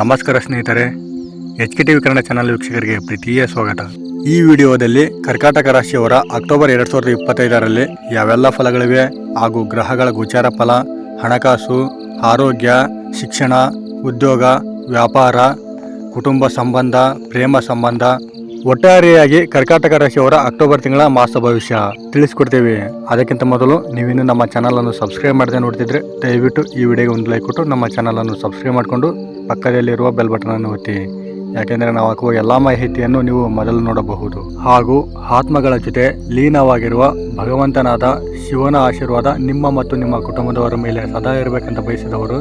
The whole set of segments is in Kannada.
ನಮಸ್ಕಾರ ಸ್ನೇಹಿತರೆ H K T Kannada channel ವೀಕ್ಷಕರಿಗೆ ಪ್ರೀತಿಯ ಸ್ವಾಗತ. ಈ ವಿಡಿಯೋದಲ್ಲಿ ಕರ್ಕಾಟಕ ರಾಶಿಯವರ ಅಕ್ಟೋಬರ್ ಎರಡು ಸಾವಿರದ ಇಪ್ಪತ್ತೈದರಲ್ಲಿ ಯಾವೆಲ್ಲ ಫಲಗಳಿವೆ ಹಾಗೂ ಗ್ರಹಗಳ ಗೋಚಾರ ಫಲ, ಹಣಕಾಸು, ಆರೋಗ್ಯ, ಶಿಕ್ಷಣ, ಉದ್ಯೋಗ, ವ್ಯಾಪಾರ, ಕುಟುಂಬ ಸಂಬಂಧ, ಪ್ರೇಮ ಸಂಬಂಧ ಒಟ್ಟಾರೆಯಾಗಿ ಕರ್ಕಾಟಕ ರಾಶಿಯವರ ಅಕ್ಟೋಬರ್ ತಿಂಗಳ ಮಾಸ ಭವಿಷ್ಯ ತಿಳಿಸ್ಕೊಡ್ತೇವೆ. ಅದಕ್ಕಿಂತ ಮೊದಲು ನೀವಿನ್ನು ನಮ್ಮ ಚಾನಲ್ ಅನ್ನು ಸಬ್ಸ್ಕ್ರೈಬ್ ಮಾಡದೆ ನೋಡ್ತಿದ್ರೆ ದಯವಿಟ್ಟು ಈ ವಿಡಿಯೋಗೆ ಒಂದು ಲೈಕ್ ಕೊಟ್ಟು ನಮ್ಮ ಚಾನಲ್ ಅನ್ನು ಸಬ್ಸ್ಕ್ರೈಬ್ ಮಾಡಿಕೊಂಡು ಪಕ್ಕದಲ್ಲಿರುವ ಬೆಲ್ ಬಟನ್ ಅನ್ನು ಒತ್ತಿ. ಯಾಕೆಂದರೆ ನಾವು ಹಾಕುವ ಎಲ್ಲ ಮಾಹಿತಿಯನ್ನು ನೀವು ಮೊದಲು ನೋಡಬಹುದು. ಹಾಗೂ ಆತ್ಮಗಳ ಜೊತೆ ಲೀನವಾಗಿರುವ ಭಗವಂತನಾದ ಶಿವನ ಆಶೀರ್ವಾದ ನಿಮ್ಮ ಮತ್ತು ನಿಮ್ಮ ಕುಟುಂಬದವರ ಮೇಲೆ ಸದಾ ಇರಬೇಕಂತ ಬಯಸಿದವರು,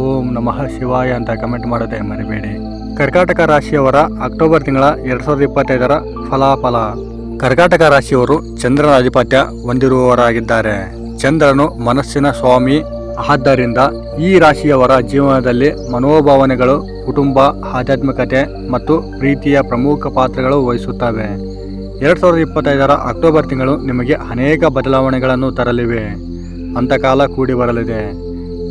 ಓಂ ನಮಃ ಶಿವಾಯ ಅಂತ ಕಮೆಂಟ್ ಮಾಡೋದೇ ಮರಿಬೇಡಿ. ಕರ್ಕಾಟಕ ರಾಶಿಯವರ ಅಕ್ಟೋಬರ್ ತಿಂಗಳ ಎರಡ್ ಸಾವಿರದ ಇಪ್ಪತ್ತೈದರ ಫಲಾಫಲ. ಕರ್ಕಾಟಕ ರಾಶಿಯವರು ಚಂದ್ರನ ಆಧಿಪತ್ಯ ಹೊಂದಿರುವವರಾಗಿದ್ದಾರೆ. ಚಂದ್ರನು ಮನಸ್ಸಿನ ಸ್ವಾಮಿ. ಆದ್ದರಿಂದ ಈ ರಾಶಿಯವರ ಜೀವನದಲ್ಲಿ ಮನೋಭಾವನೆಗಳು, ಕುಟುಂಬ, ಆಧ್ಯಾತ್ಮಿಕತೆ ಮತ್ತು ಪ್ರೀತಿಯ ಪ್ರಮುಖ ಪಾತ್ರಗಳು ವಹಿಸುತ್ತವೆ. ಎರಡ್ ಸಾವಿರದ ಇಪ್ಪತ್ತೈದರ ಅಕ್ಟೋಬರ್ ತಿಂಗಳು ನಿಮಗೆ ಅನೇಕ ಬದಲಾವಣೆಗಳನ್ನು ತರಲಿವೆ. ಅಂತಕಾಲ ಕೂಡಿ ಬರಲಿದೆ.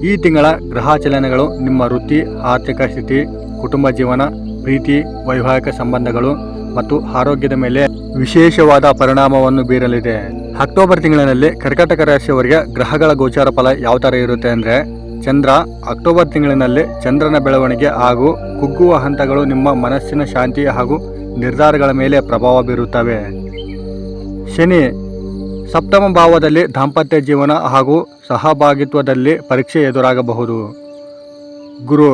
ಈ ತಿಂಗಳ ಗ್ರಹ ಚಲನೆಗಳು ನಿಮ್ಮ ವೃತ್ತಿ, ಆರ್ಥಿಕ ಸ್ಥಿತಿ ಕುಟುಂಬ ಜೀವನ, ಪ್ರೀತಿ, ವೈವಾಹಿಕ ಸಂಬಂಧಗಳು ಮತ್ತು ಆರೋಗ್ಯದ ಮೇಲೆ ವಿಶೇಷವಾದ ಪರಿಣಾಮವನ್ನು ಬೀರಲಿದೆ. ಅಕ್ಟೋಬರ್ ತಿಂಗಳಿನಲ್ಲಿ ಕರ್ಕಾಟಕ ರಾಶಿಯವರಿಗೆ ಗ್ರಹಗಳ ಗೋಚಾರ ಫಲ ಯಾವ ಥರ ಇರುತ್ತೆ ಅಂದರೆ, ಚಂದ್ರ ಅಕ್ಟೋಬರ್ ತಿಂಗಳಿನಲ್ಲಿ ಚಂದ್ರನ ಬೆಳವಣಿಗೆ ಹಾಗೂ ಕುಗ್ಗುವ ಹಂತಗಳು ನಿಮ್ಮ ಮನಸ್ಸಿನ ಶಾಂತಿ ಹಾಗೂ ನಿರ್ಧಾರಗಳ ಮೇಲೆ ಪ್ರಭಾವ ಬೀರುತ್ತವೆ. ಶನಿ ಸಪ್ತಮ ಭಾವದಲ್ಲಿ ದಾಂಪತ್ಯ ಜೀವನ ಹಾಗೂ ಸಹಭಾಗಿತ್ವದಲ್ಲಿ ಪರೀಕ್ಷೆ ಎದುರಾಗಬಹುದು. ಗುರು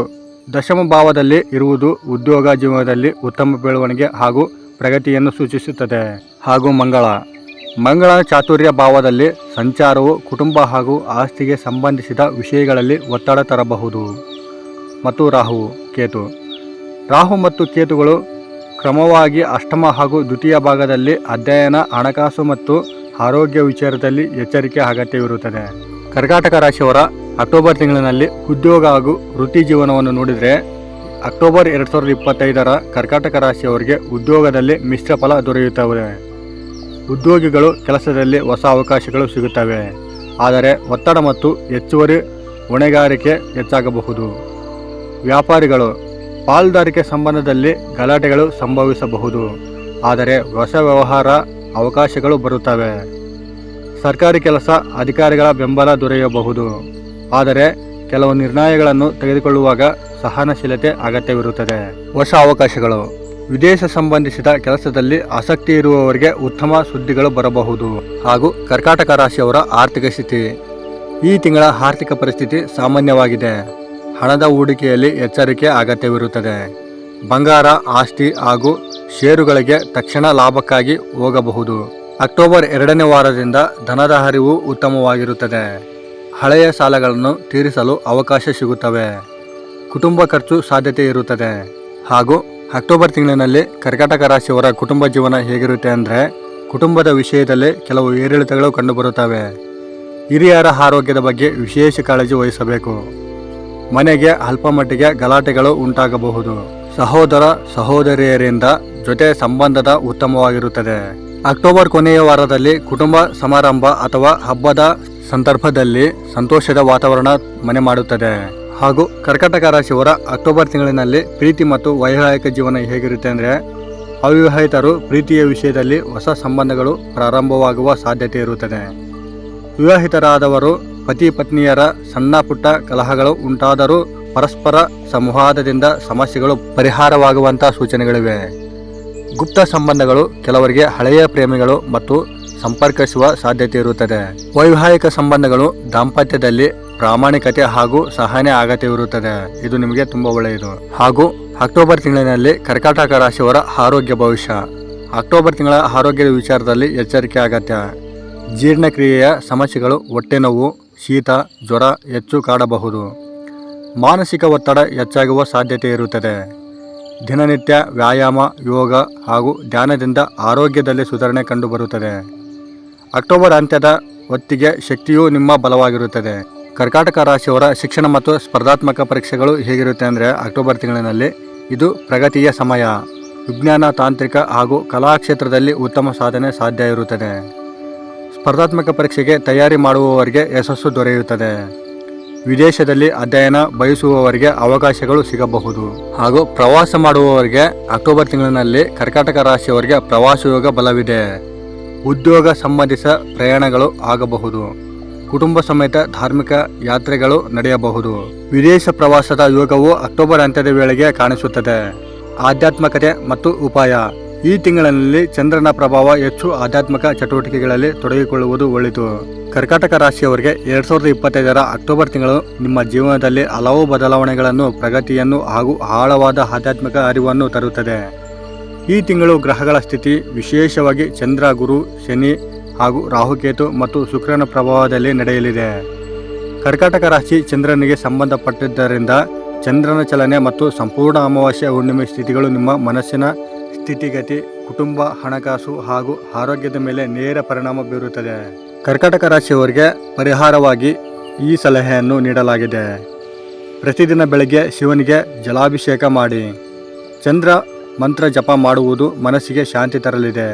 ದಶಮ ಭಾವದಲ್ಲಿ ಇರುವುದು ಉದ್ಯೋಗ ಜೀವನದಲ್ಲಿ ಉತ್ತಮ ಬೆಳವಣಿಗೆ ಹಾಗೂ ಪ್ರಗತಿಯನ್ನು ಸೂಚಿಸುತ್ತದೆ. ಹಾಗೂ ಮಂಗಳ. ಮಂಗಳ ಚಾತುರ್ಯ ಭಾವದಲ್ಲಿ ಸಂಚಾರವು ಕುಟುಂಬ ಹಾಗೂ ಆಸ್ತಿಗೆ ಸಂಬಂಧಿಸಿದ ವಿಷಯಗಳಲ್ಲಿ ಒತ್ತಡ ತರಬಹುದು. ಮತ್ತು ರಾಹು, ಕೇತು. ರಾಹು ಮತ್ತು ಕೇತುಗಳು ಕ್ರಮವಾಗಿ ಅಷ್ಟಮ ಹಾಗೂ ದ್ವಿತೀಯ ಭಾಗದಲ್ಲಿ ಅಧ್ಯಯನ, ಹಣಕಾಸು ಮತ್ತು ಆರೋಗ್ಯ ವಿಚಾರದಲ್ಲಿ ಎಚ್ಚರಿಕೆ ಅಗತ್ಯವಿರುತ್ತದೆ. ಕರ್ನಾಟಕ ರಾಶಿಯವರ ಅಕ್ಟೋಬರ್ ತಿಂಗಳಿನಲ್ಲಿ ಉದ್ಯೋಗ ಹಾಗೂ ವೃತ್ತಿ ಜೀವನವನ್ನು ನೋಡಿದರೆ, ಅಕ್ಟೋಬರ್ ಎರಡು ಸಾವಿರದ ಇಪ್ಪತ್ತೈದರ ಕರ್ಕಾಟಕ ರಾಶಿಯವರಿಗೆ ಉದ್ಯೋಗದಲ್ಲಿ ಮಿಶ್ರ ಫಲ ದೊರೆಯುತ್ತವೆ. ಉದ್ಯೋಗಿಗಳು ಕೆಲಸದಲ್ಲಿ ಹೊಸ ಅವಕಾಶಗಳು ಸಿಗುತ್ತವೆ. ಆದರೆ ಒತ್ತಡ ಮತ್ತು ಹೆಚ್ಚುವರಿ ಹೊಣೆಗಾರಿಕೆ ಹೆಚ್ಚಾಗಬಹುದು. ವ್ಯಾಪಾರಿಗಳು ಪಾಲುದಾರಿಕೆ ಸಂಬಂಧದಲ್ಲಿ ಗಲಾಟೆಗಳು ಸಂಭವಿಸಬಹುದು. ಆದರೆ ಹೊಸ ವ್ಯವಹಾರ ಅವಕಾಶಗಳು ಬರುತ್ತವೆ. ಸರ್ಕಾರಿ ಕೆಲಸ ಅಧಿಕಾರಿಗಳ ಬೆಂಬಲ ದೊರೆಯಬಹುದು. ಆದರೆ ಕೆಲವು ನಿರ್ಣಯಗಳನ್ನು ತೆಗೆದುಕೊಳ್ಳುವಾಗ ಸಹನಶೀಲತೆ ಅಗತ್ಯವಿರುತ್ತದೆ. ಹೊಸ ಅವಕಾಶಗಳು. ವಿದೇಶ ಸಂಬಂಧಿಸಿದ ಕೆಲಸದಲ್ಲಿ ಆಸಕ್ತಿ ಇರುವವರಿಗೆ ಉತ್ತಮ ಸುದ್ದಿಗಳು ಬರಬಹುದು. ಹಾಗೂ ಕರ್ಕಾಟಕ ರಾಶಿಯವರ ಆರ್ಥಿಕ ಸ್ಥಿತಿ. ಈ ತಿಂಗಳ ಆರ್ಥಿಕ ಪರಿಸ್ಥಿತಿ ಸಾಮಾನ್ಯವಾಗಿದೆ. ಹಣದ ಹೂಡಿಕೆಯಲ್ಲಿ ಎಚ್ಚರಿಕೆ ಅಗತ್ಯವಿರುತ್ತದೆ. ಬಂಗಾರ, ಆಸ್ತಿ ಹಾಗೂ ಷೇರುಗಳಿಗೆ ತಕ್ಷಣ ಲಾಭಕ್ಕಾಗಿ ಹೋಗಬಹುದು. ಅಕ್ಟೋಬರ್ ಎರಡನೇ ವಾರದಿಂದ ಧನದ ಹರಿವು ಉತ್ತಮವಾಗಿರುತ್ತದೆ. ಹಳೆಯ ಸಾಲಗಳನ್ನು ತೀರಿಸಲು ಅವಕಾಶ ಸಿಗುತ್ತವೆ. ಕುಟುಂಬ ಖರ್ಚು ಸಾಧ್ಯತೆ ಇರುತ್ತದೆ. ಹಾಗೂ ಅಕ್ಟೋಬರ್ ತಿಂಗಳಿನಲ್ಲಿ ಕರ್ಕಾಟಕ ರಾಶಿಯವರ ಕುಟುಂಬ ಜೀವನ ಹೇಗಿರುತ್ತೆ ಅಂದರೆ ಕುಟುಂಬದ ವಿಷಯದಲ್ಲಿ ಕೆಲವು ಏರಿಳಿತಗಳು ಕಂಡುಬರುತ್ತವೆ. ಹಿರಿಯರ ಆರೋಗ್ಯದ ಬಗ್ಗೆ ವಿಶೇಷ ಕಾಳಜಿ ವಹಿಸಬೇಕು. ಮನೆಗೆ ಅಲ್ಪ ಮಟ್ಟಿಗೆ ಗಲಾಟೆಗಳು ಉಂಟಾಗಬಹುದು. ಸಹೋದರ, ಸಹೋದರಿಯರಿಂದ ಜೊತೆ ಸಂಬಂಧದ ಉತ್ತಮವಾಗಿರುತ್ತದೆ. ಅಕ್ಟೋಬರ್ ಕೊನೆಯ ವಾರದಲ್ಲಿ ಕುಟುಂಬ ಸಮಾರಂಭ ಅಥವಾ ಹಬ್ಬದ ಸಂದರ್ಭದಲ್ಲಿ ಸಂತೋಷದ ವಾತಾವರಣ ಮನೆ ಮಾಡುತ್ತದೆ. ಹಾಗೂ ಕರ್ಕಟಕ ರಾಶಿಯವರ ಅಕ್ಟೋಬರ್ ತಿಂಗಳಿನಲ್ಲಿ ಪ್ರೀತಿ ಮತ್ತು ವೈವಾಹಿಕ ಜೀವನ ಹೇಗಿರುತ್ತೆ ಅಂದರೆ, ಅವಿವಾಹಿತರು ಪ್ರೀತಿಯ ವಿಷಯದಲ್ಲಿ ಹೊಸ ಸಂಬಂಧಗಳು ಪ್ರಾರಂಭವಾಗುವ ಸಾಧ್ಯತೆ ಇರುತ್ತದೆ. ವಿವಾಹಿತರಾದವರು ಪತಿ ಪತ್ನಿಯರ ಸಣ್ಣ ಪುಟ್ಟ ಕಲಹಗಳು ಉಂಟಾದರೂ ಪರಸ್ಪರ ಸಂವಾದದಿಂದ ಸಮಸ್ಯೆಗಳು ಪರಿಹಾರವಾಗುವಂಥ ಸೂಚನೆಗಳಿವೆ. ಗುಪ್ತ ಸಂಬಂಧಗಳು ಕೆಲವರಿಗೆ ಹಳೆಯ ಪ್ರೇಮಿಗಳು ಮತ್ತು ಸಂಪರ್ಕಿಸುವ ಸಾಧ್ಯತೆ ಇರುತ್ತದೆ. ವೈವಾಹಿಕ ಸಂಬಂಧಗಳು ದಾಂಪತ್ಯದಲ್ಲಿ ಪ್ರಾಮಾಣಿಕತೆ ಹಾಗೂ ಸಹನೆ ಅಗತ್ಯವಿರುತ್ತದೆ ಇದು ನಿಮಗೆ ತುಂಬಾ ಒಳ್ಳೆಯದು. ಹಾಗೂ ಅಕ್ಟೋಬರ್ ತಿಂಗಳಿನಲ್ಲಿ ಕರ್ಕಾಟಕ ರಾಶಿಯವರ ಆರೋಗ್ಯ ಭವಿಷ್ಯ. ಅಕ್ಟೋಬರ್ ತಿಂಗಳ ಆರೋಗ್ಯದ ವಿಚಾರದಲ್ಲಿ ಎಚ್ಚರಿಕೆ ಅಗತ್ಯ. ಜೀರ್ಣಕ್ರಿಯೆಯ ಸಮಸ್ಯೆಗಳು, ಹೊಟ್ಟೆ ನೋವು, ಶೀತ, ಜ್ವರ ಹೆಚ್ಚು ಕಾಡಬಹುದು. ಮಾನಸಿಕ ಒತ್ತಡ ಹೆಚ್ಚಾಗುವ ಸಾಧ್ಯತೆ ಇರುತ್ತದೆ. ದಿನನಿತ್ಯ ವ್ಯಾಯಾಮ, ಯೋಗ ಹಾಗೂ ಧ್ಯಾನದಿಂದ ಆರೋಗ್ಯದಲ್ಲಿ ಸುಧಾರಣೆ ಕಂಡುಬರುತ್ತದೆ. ಅಕ್ಟೋಬರ್ ಅಂತ್ಯದ ಹೊತ್ತಿಗೆ ಶಕ್ತಿಯು ನಿಮ್ಮ ಬಲವಾಗಿರುತ್ತದೆ. ಕರ್ಕಾಟಕ ರಾಶಿಯವರ ಶಿಕ್ಷಣ ಮತ್ತು ಸ್ಪರ್ಧಾತ್ಮಕ ಪರೀಕ್ಷೆಗಳು ಹೇಗಿರುತ್ತೆ ಅಂದರೆ ಅಕ್ಟೋಬರ್ ತಿಂಗಳಿನಲ್ಲಿ ಇದು ಪ್ರಗತಿಯ ಸಮಯ. ವಿಜ್ಞಾನ, ತಾಂತ್ರಿಕ ಹಾಗೂ ಕಲಾ ಕ್ಷೇತ್ರದಲ್ಲಿ ಉತ್ತಮ ಸಾಧನೆ ಸಾಧ್ಯ ಇರುತ್ತದೆ. ಸ್ಪರ್ಧಾತ್ಮಕ ಪರೀಕ್ಷೆಗೆ ತಯಾರಿ ಮಾಡುವವರಿಗೆ ಯಶಸ್ಸು ದೊರೆಯುತ್ತದೆ. ವಿದೇಶದಲ್ಲಿ ಅಧ್ಯಯನ ಬಯಸುವವರಿಗೆ ಅವಕಾಶಗಳು ಸಿಗಬಹುದು. ಹಾಗೂ ಪ್ರವಾಸ ಮಾಡುವವರಿಗೆ ಅಕ್ಟೋಬರ್ ತಿಂಗಳಿನಲ್ಲಿ ಕರ್ಕಾಟಕ ರಾಶಿಯವರಿಗೆ ಪ್ರವಾಸ ಯೋಗ ಬಲವಿದೆ. ಉದ್ಯೋಗ ಸಂಬಂಧಿತ ಪ್ರಯಾಣಗಳು ಆಗಬಹುದು. ಕುಟುಂಬ ಸಮೇತ ಧಾರ್ಮಿಕ ಯಾತ್ರೆಗಳು ನಡೆಯಬಹುದು. ವಿದೇಶ ಪ್ರವಾಸದ ಯೋಗವು ಅಕ್ಟೋಬರ್ ಅಂತ್ಯದ ವೇಳೆಗೆ ಕಾಣಿಸುತ್ತದೆ. ಆಧ್ಯಾತ್ಮಕತೆ ಮತ್ತು ಉಪಾಯ. ಈ ತಿಂಗಳಿನಲ್ಲಿ ಚಂದ್ರನ ಪ್ರಭಾವ ಹೆಚ್ಚು ಆಧ್ಯಾತ್ಮಿಕ ಚಟುವಟಿಕೆಗಳಲ್ಲಿ ತೊಡಗಿಕೊಳ್ಳುವುದು ಒಳಿತು. ಕರ್ನಾಟಕ ರಾಶಿಯವರಿಗೆ ಎರಡ್ ಸಾವಿರದ ಇಪ್ಪತ್ತೈದರ ಅಕ್ಟೋಬರ್ ತಿಂಗಳು ನಿಮ್ಮ ಜೀವನದಲ್ಲಿ ಹಲವು ಬದಲಾವಣೆಗಳನ್ನು, ಪ್ರಗತಿಯನ್ನು ಹಾಗೂ ಆಳವಾದ ಆಧ್ಯಾತ್ಮಿಕ ಅರಿವನ್ನು ತರುತ್ತದೆ. ಈ ತಿಂಗಳು ಗ್ರಹಗಳ ಸ್ಥಿತಿ ವಿಶೇಷವಾಗಿ ಚಂದ್ರ, ಗುರು, ಶನಿ ಹಾಗೂ ರಾಹುಕೇತು ಮತ್ತು ಶುಕ್ರನ ಪ್ರಭಾವದಲ್ಲಿ ನಡೆಯಲಿದೆ. ಕರ್ಕಾಟಕ ರಾಶಿ ಚಂದ್ರನಿಗೆ ಸಂಬಂಧಪಟ್ಟಿದ್ದರಿಂದ ಚಂದ್ರನ ಚಲನೆ ಮತ್ತು ಸಂಪೂರ್ಣ ಅಮಾವಾಸ್ಯ ಹುಣ್ಣಿಮೆ ಸ್ಥಿತಿಗಳು ನಿಮ್ಮ ಮನಸ್ಸಿನ ಸ್ಥಿತಿಗತಿ, ಕುಟುಂಬ, ಹಣಕಾಸು ಹಾಗೂ ಆರೋಗ್ಯದ ಮೇಲೆ ನೇರ ಪರಿಣಾಮ ಬೀರುತ್ತದೆ. ಕರ್ಕಾಟಕ ರಾಶಿಯವರಿಗೆ ಪರಿಹಾರವಾಗಿ ಈ ಸಲಹೆಯನ್ನು ನೀಡಲಾಗಿದೆ. ಪ್ರತಿದಿನ ಬೆಳಗ್ಗೆ ಶಿವನಿಗೆ ಜಲಾಭಿಷೇಕ ಮಾಡಿ. ಚಂದ್ರ ಮಂತ್ರ ಜಪ ಮಾಡುವುದು ಮನಸ್ಸಿಗೆ ಶಾಂತಿ ತರಲಿದೆ.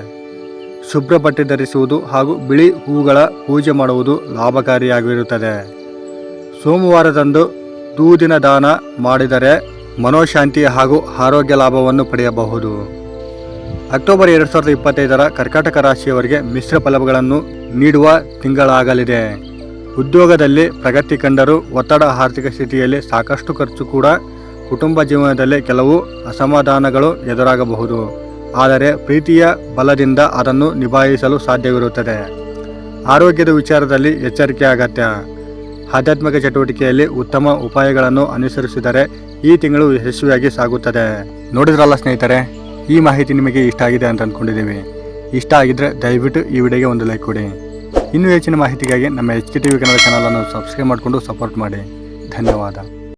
ಶುಭ್ರ ಬಟ್ಟೆ ಧರಿಸುವುದು ಹಾಗೂ ಬಿಳಿ ಹೂಗಳ ಪೂಜೆ ಮಾಡುವುದು ಲಾಭಕಾರಿಯಾಗಿರುತ್ತದೆ. ಸೋಮವಾರದಂದು ದೂದಿನ ದಾನ ಮಾಡಿದರೆ ಮನೋಶಾಂತಿ ಹಾಗೂ ಆರೋಗ್ಯ ಲಾಭವನ್ನು ಪಡೆಯಬಹುದು. ಅಕ್ಟೋಬರ್ ಎರಡು ಸಾವಿರದ ಇಪ್ಪತ್ತೈದರ ಕರ್ಕಾಟಕ ರಾಶಿಯವರಿಗೆ ಮಿಶ್ರ ಫಲಗಳನ್ನು ನೀಡುವ ತಿಂಗಳಾಗಲಿದೆ. ಉದ್ಯೋಗದಲ್ಲಿ ಪ್ರಗತಿ ಕಂಡರೂ ಒತ್ತಡ ಆರ್ಥಿಕ ಸ್ಥಿತಿಯಲ್ಲಿ ಸಾಕಷ್ಟು ಖರ್ಚು ಕೂಡ ಕುಟುಂಬ ಜೀವನದಲ್ಲಿ ಕೆಲವು ಅಸಮಾಧಾನಗಳು ಎದುರಾಗಬಹುದು. ಆದರೆ ಪ್ರೀತಿಯ ಬಲದಿಂದ ಅದನ್ನು ನಿಭಾಯಿಸಲು ಸಾಧ್ಯವಿರುತ್ತದೆ. ಆರೋಗ್ಯದ ವಿಚಾರದಲ್ಲಿ ಎಚ್ಚರಿಕೆ ಅಗತ್ಯ. ಆಧ್ಯಾತ್ಮಿಕ ಚಟುವಟಿಕೆಯಲ್ಲಿ ಉತ್ತಮ ಉಪಾಯಗಳನ್ನು ಅನುಸರಿಸಿದರೆ ಈ ತಿಂಗಳು ಯಶಸ್ವಿಯಾಗಿ ಸಾಗುತ್ತದೆ. ನೋಡಿದ್ರಲ್ಲ ಸ್ನೇಹಿತರೆ, ಈ ಮಾಹಿತಿ ನಿಮಗೆ ಇಷ್ಟ ಆಗಿದೆ ಅಂತ ಅಂದ್ಕೊಂಡಿದ್ದೀವಿ ಇಷ್ಟ ಆಗಿದ್ರೆ ದಯವಿಟ್ಟು ಈ ವಿಡಿಯೋಗೆ ಒಂದು ಲೈಕ್ ಕೊಡಿ. ಇನ್ನೂ ಹೆಚ್ಚಿನ ಮಾಹಿತಿಗಾಗಿ ನಮ್ಮ H K T V Kannada ಚಾನಲನ್ನು ಸಬ್ಸ್ಕ್ರೈಬ್ ಮಾಡಿಕೊಂಡು ಸಪೋರ್ಟ್ ಮಾಡಿ. ಧನ್ಯವಾದ.